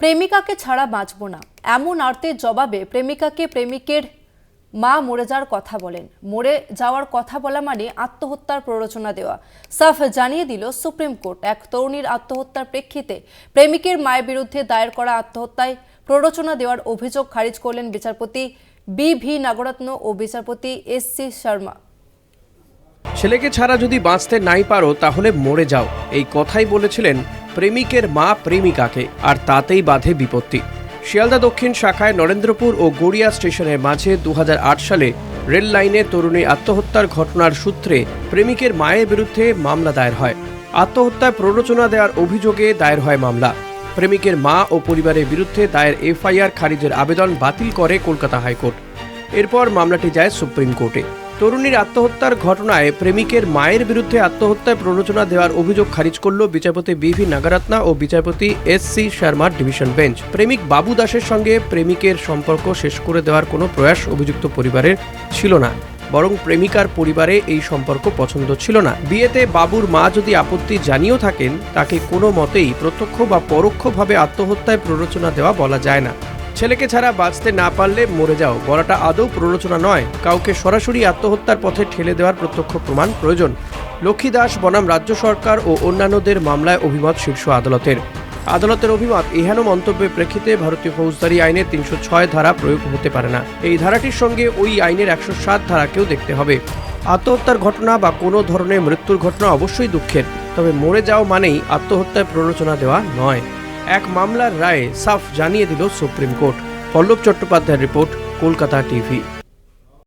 প্রেমিকাকে ছাড়া বাঁচব না। এমন আর্তের জবাবে প্রেমিকাকে প্রেমিকের মা মরে যাওয়ার কথা বলেন। মরে যাওয়ার কথা বলা মানে আত্মহত্যার প্ররোচনা দেওয়া। সাফ জানিয়ে দিল সুপ্রিম কোর্ট, এক তরুণীর আত্মহত্যার প্রেক্ষিতে প্রেমিকের মায়ের বিরুদ্ধে দায়ের করা আত্মহত্যায় প্ররোচনা দেওয়ার অভিযোগ খারিজ করলেন বিচারপতি বি ভি নাগরত্ন ও বিচারপতি এস সি শর্মা। ছেলেকে ছাড়া যদি বাঁচতে নাই পারো, তাহলে মরে যাও। এই কথাই বলেছিলেন প্রেমিকের মা প্রেমিকাকে, আর তাতেই বাধে বিপত্তি। শিয়ালদা দক্ষিণ শাখায় নরেন্দ্রপুর ও গড়িয়া স্টেশনের মাঝে দু হাজার আট সালে রেল লাইনে তরুণী আত্মহত্যার ঘটনার সূত্রে প্রেমিকের মায়ের বিরুদ্ধে মামলা দায়ের হয়। আত্মহত্যায় প্ররোচনা দেওয়ার অভিযোগে দায়ের হয় মামলা। প্রেমিকের মা ও পরিবারের বিরুদ্ধে দায়ের এফআইআর খারিজের আবেদন বাতিল করে কলকাতা হাইকোর্ট। এরপর মামলাটি যায় সুপ্রিম কোর্টে। তরুণীর আত্মহত্যার ঘটনায় প্রেমিকের মায়ের বিরুদ্ধে আত্মহত্যায় প্ররোচনা দেওয়ার অভিযোগ খারিজ করল বিচারপতি বি ভি নাগারাত্না ও বিচারপতি এস সি শর্মার ডিভিশন বেঞ্চ। প্রেমিক বাবু দাসের সঙ্গে প্রেমিকের সম্পর্ক শেষ করে দেওয়ার কোনো প্রয়াস অভিযুক্ত পরিবারের ছিল না। বরং প্রেমিকার পরিবারে এই সম্পর্ক পছন্দ ছিল না। বিয়েতে বাবুর মা যদি আপত্তি জানিয়েও থাকেন, তাকে কোনো মতেই প্রত্যক্ষ বা পরোক্ষভাবে আত্মহত্যায় প্ররোচনা দেওয়া বলা যায় না। ছেলেকে ছাড়া বাঁচতে না পারলে মরে যাও। বলাটা আদৌ প্ররোচনা নয়। কাউকে সরাসরি আত্মহত্যার পথে ঠেলে দেওয়ার প্রত্যক্ষ প্রমাণ প্রয়োজন। লক্ষ্মী দাস, বনাম রাজ্য সরকার ও অন্যান্যদের মামলায় অভিমত শীর্ষ আদালতের। আদালতের অভিমত এহেন মন্তব্যের প্রেক্ষিতে ভারতীয় ফৌজদারি আইনের তিনশো ছয় ধারা প্রয়োগ হতে পারে না। এই ধারাটির সঙ্গে ওই আইনের একশো সাত ধারাকেও দেখতে হবে। আত্মহত্যার ঘটনা বা কোনো ধরনের মৃত্যুর ঘটনা অবশ্যই দুঃখের। তবে মরে যাও মানেই আত্মহত্যায় প্ররোচনা দেওয়া নয়। এক মামলার রায়ে সাফ জানিয়ে দিল সুপ্রিম কোর্ট। পল্লব চট্টোপাধ্যায়ের রিপোর্ট কলকাতা টিভি।